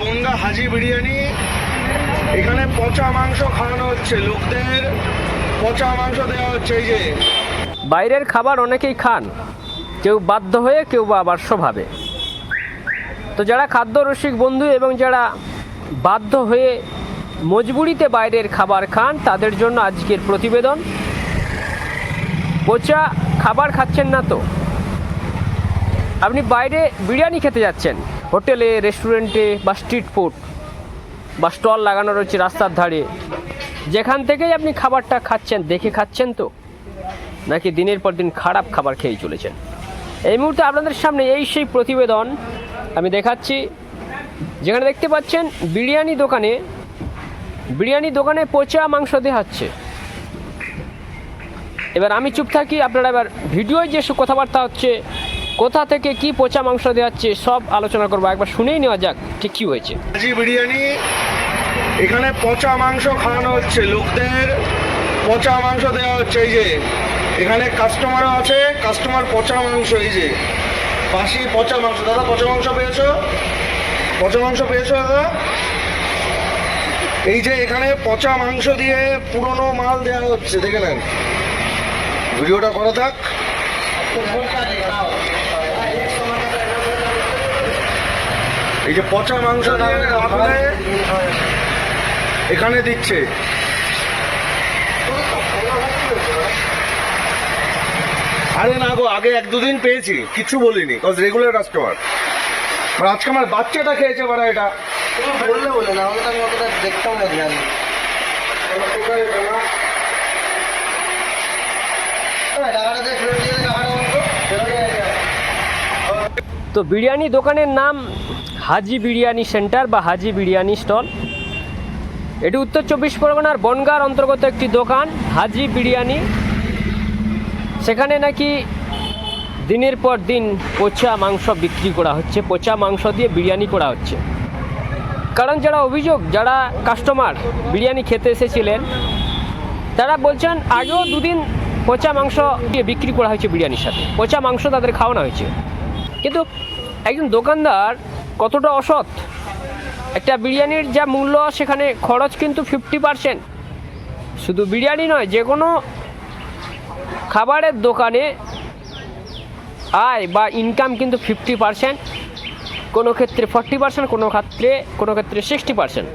বনগা হাজি বিরিয়ানি। এখানে পচা মাংস খাওয়ানো হচ্ছে। লোকদের পচা মাংস দেওয়া হচ্ছে। এই যে বাইরের খাবার অনেকেই খান। কেউ বাধ্য হয়ে, কেউ বা আবার স্বভাবে তো যারা খাদ্য রসিক বন্ধু এবং যারা বাধ্য হয়ে মজবুরিতে বাইরের খাবার খান, তাদের জন্য আজকের প্রতিবেদন। পচা খাবার খাচ্ছেন না তো? আপনি বাইরে বিরিয়ানি খেতে যাচ্ছেন। হোটেলে, রেস্টুরেন্টে বা স্ট্রিট ফুড বা স্টল লাগানো রয়েছে রাস্তার ধারে। যেখান থেকেই আপনি খাবারটা খাচ্ছেন, দেখে খাচ্ছেন তো? নাকি দিনের পর দিন খারাপ খাবার খেয়ে চলেছেন? এই মুহূর্তে আপনাদের সামনে এই সেই প্রতিবেদন আমি দেখাচ্ছি। যেখানে দেখতে পাচ্ছেন, বিরিয়ানি দোকানে বিরিয়ানি দোকানে পচা মাংস দেওয়া হচ্ছে এবার আমি চুপ থাকি, আপনারা এবার ভিডিওয় যে সব কথাবার্তা হচ্ছে কোথা থেকে কি পচা মাংস দেওয়া হচ্ছে সব আলোচনা করব। একবার শুনেই নেওয়া যাক, ঠিক কী হয়েছে। বিরিয়ানি, এখানে পচা মাংস খাওয়ানো হচ্ছে। লোকদের পচা মাংস দেওয়া হচ্ছে। এই যে, এখানে কাস্টমারও আছে কাস্টমার পচা মাংস, এই যে। বাসি পচা মাংস। দাদা, পচা মাংস পেয়েছ? পচা মাংস পেয়েছ, দাদা? এই যে, এখানে পচা মাংস দিয়ে পুরনো মাল দেওয়া হচ্ছে। দেখে নেন। ভিডিওটা করা থাক। এই যে পচা মাংস এখানে দিচ্ছে। আরে না গো আগে এক দুদিন পেয়েছি কিছু বলিনি কজ রেগুলার কাস্টমার আজকে আমার বাচ্চাটা খেয়েছে বারা এটা। বললে বলে না আমি অতটা দেখতাম না দে। তো বিরিয়ানি দোকানের নাম হাজি বিরিয়ানি সেন্টার বা হাজি বিরিয়ানি স্টল। এটি উত্তর চব্বিশ পরগনার বনগার অন্তর্গত একটি দোকান, হাজি বিরিয়ানি। সেখানে নাকি দিনের পর দিন পচা মাংস বিক্রি করা হচ্ছে, পচা মাংস দিয়ে বিরিয়ানি করা হচ্ছে। কারণ যারা অভিযোগ, যারা কাস্টমার বিরিয়ানি খেতে এসেছিলেন, তারা বলছেন, আগেও দুদিন পচা মাংস দিয়ে বিক্রি করা হয়েছে বিরিয়ানির সাথে। পচা মাংস তাদের খাওয়ানো হয়েছে। কিন্তু একজন দোকানদার কতটা অসৎ? একটা বিরিয়ানির যা মূল্য সেখানে খরচ কিন্তু ফিফটি পারসেন্ট শুধু বিরিয়ানি নয় যে কোনো খাবারের দোকানে আয় বা ইনকাম কিন্তু ফিফটি পারসেন্ট কোনো ক্ষেত্রে ফর্টি পার্সেন্ট কোনো ক্ষেত্রে কোনো ক্ষেত্রে সিক্সটি পার্সেন্ট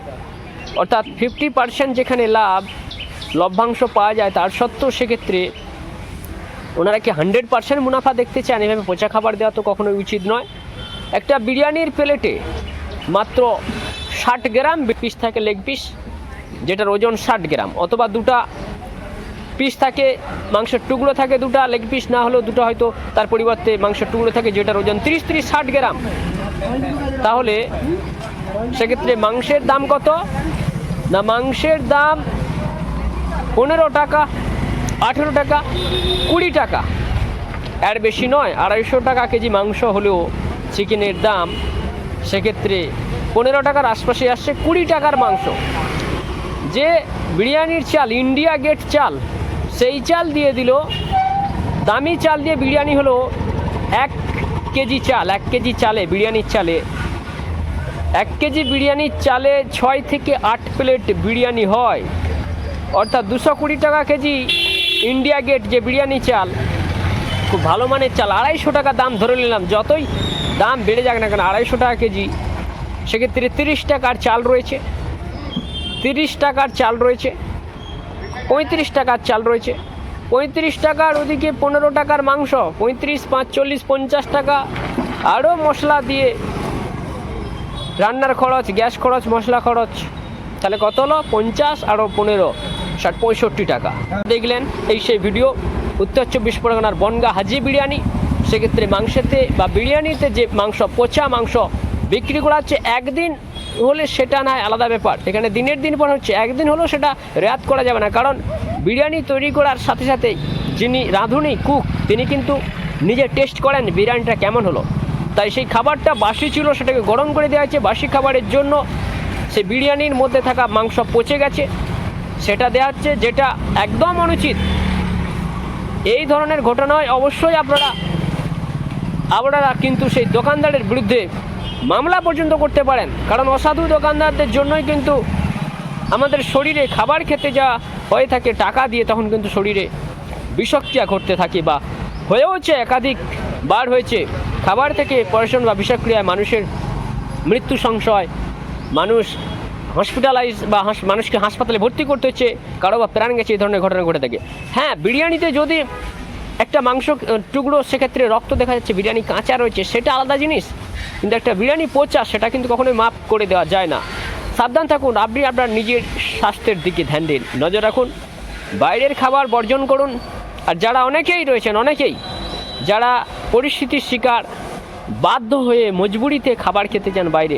অর্থাৎ ফিফটি পার্সেন্ট যেখানে লাভ, লভ্যাংশ পাওয়া যায়, তার সত্ত্বেও সেক্ষেত্রে ওনারা কি হান্ড্রেড পার্সেন্ট মুনাফা দেখতে চান? এভাবে পচা খাবার দেওয়া তো কখনোই উচিত নয়। একটা বিরিয়ানির প্লেটে মাত্র ষাট গ্রাম পিস থাকে লেগ পিস, যেটার ওজন ষাট গ্রাম, অথবা দুটা পিস থাকে, মাংসের টুকরো থাকে দুটা, লেগ পিস না হলেও দুটো হয়তো তার পরিবর্তে মাংসের টুকরো থাকে যেটার ওজন তিরিশ তিরিশ ষাট গ্রাম। তাহলে সেক্ষেত্রে মাংসের দাম কত? না, মাংসের দাম পনেরো টাকা, আঠেরো টাকা, কুড়ি টাকা। এর বেশি নয়, আড়াইশো টাকা কেজি মাংস হলেও চিকেনের দাম সেক্ষেত্রে পনেরো টাকার আশপাশে আসছে কুড়ি টাকার মাংস। যে বিরিয়ানির চাল, ইন্ডিয়া গেট চাল, সেই চাল দিয়ে দিল। দামি চাল দিয়ে বিরিয়ানি হলো এক কেজি চাল, এক কেজি চালে বিরিয়ানির চালে। এক কেজি বিরিয়ানির চালে ছয় থেকে আট প্লেট বিরিয়ানি হয়। অর্থাৎ দুশো কুড়ি টাকা কেজি ইন্ডিয়া গেট যে বিরিয়ানি চাল, খুব ভালো মানের চাল, আড়াইশো টাকা দাম ধরে নিলাম, যতই দাম বেড়ে যাক না কেন, আড়াইশো টাকা কেজি। সেক্ষেত্রে তিরিশ টাকার চাল রয়েছে। তিরিশ টাকার চাল রয়েছে। পঁয়ত্রিশ টাকার চাল রয়েছে। পঁয়ত্রিশ টাকার ওদিকে পনেরো টাকার মাংস, পঁয়ত্রিশ, পাঁচ, চল্লিশ, পঞ্চাশ টাকা। আরও মশলা দিয়ে রান্নার খরচ, গ্যাস খরচ, মশলা খরচ। তাহলে কত হলো? পঞ্চাশ আরও পনেরো, ষাট, পঁয়ষট্টি টাকা। দেখলেন এই সেই ভিডিও। উত্তর চব্বিশ পরগনার বনগা হাজি বিরিয়ানি। সেক্ষেত্রে মাংসেতে বা বিরিয়ানিতে যে মাংস, পচা মাংস বিক্রি করা হচ্ছে একদিন হলে সেটা না আলাদা ব্যাপার। এখানে দিনের দিন পর হচ্ছে একদিন হলেও সেটা রেয়াত করা যাবে না। কারণ বিরিয়ানি তৈরি করার সাথে সাথে যিনি রাঁধুনি, কুক, তিনি কিন্তু নিজে টেস্ট করেন বিরিয়ানিটা কেমন হলো। তাই সেই খাবারটা বাসি ছিল, সেটাকে গরম করে দেওয়া হয়েছে। বাসি খাবারের জন্য সেই বিরিয়ানির মধ্যে থাকা মাংস পচে গেছে। সেটা দেওয়া হচ্ছে যেটা একদম অনুচিত। এই ধরনের ঘটনায় অবশ্যই আপনারা আপনারা কিন্তু সেই দোকানদারের বিরুদ্ধে মামলা পর্যন্ত করতে পারেন। কারণ অসাধু দোকানদারদের জন্যই কিন্তু আমাদের শরীরে খাবার খেতে যা হয়ে থাকে, টাকা দিয়ে তখন কিন্তু শরীরে বিষক্রিয়া ঘটতে থাকে বা হয়েওছে একাধিক বার হয়েছে। খাবার থেকে পয়সন বা বিষক্রিয়ায় মানুষের মৃত্যু সংশয়, মানুষ হসপিটালাইজ বা হাস- মানুষকে হাসপাতালে ভর্তি করতে হচ্ছে, কারও বা প্রাণ গেছে, এই ধরনের ঘটনা ঘটে থাকে। হ্যাঁ বিরিয়ানিতে যদি একটা মাংস টুকরো সেক্ষেত্রে রক্ত দেখা যাচ্ছে, বিরিয়ানি কাঁচা রয়েছে, সেটা আলাদা জিনিস। কিন্তু একটা বিরিয়ানি পচা, সেটা কিন্তু কখনোই মাপ করে দেওয়া যায় না। সাবধান থাকুন, আপনি আপনার নিজের স্বাস্থ্যের দিকে ধ্যান দিন। নজর রাখুন, বাইরের খাবার বর্জন করুন। আর যারা অনেকেই রয়েছেন, অনেকেই, যারা পরিস্থিতির শিকার, বাধ্য হয়ে মজবুরিতে খাবার খেতে যান বাইরে,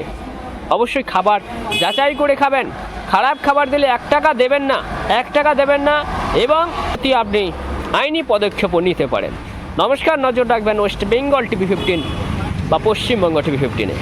অবশ্যই খাবার যাচাই করে খাবেন। খারাপ খাবার দিলে এক টাকা দেবেন না, এক টাকা দেবেন না, এবং আপনি আইনি পদক্ষেপও নিতে পারেন। নমস্কার, নজর রাখবেন ওয়েস্ট বেঙ্গল টিভি ফিফটিন বা পশ্চিমবঙ্গ টিভি ফিফটিনে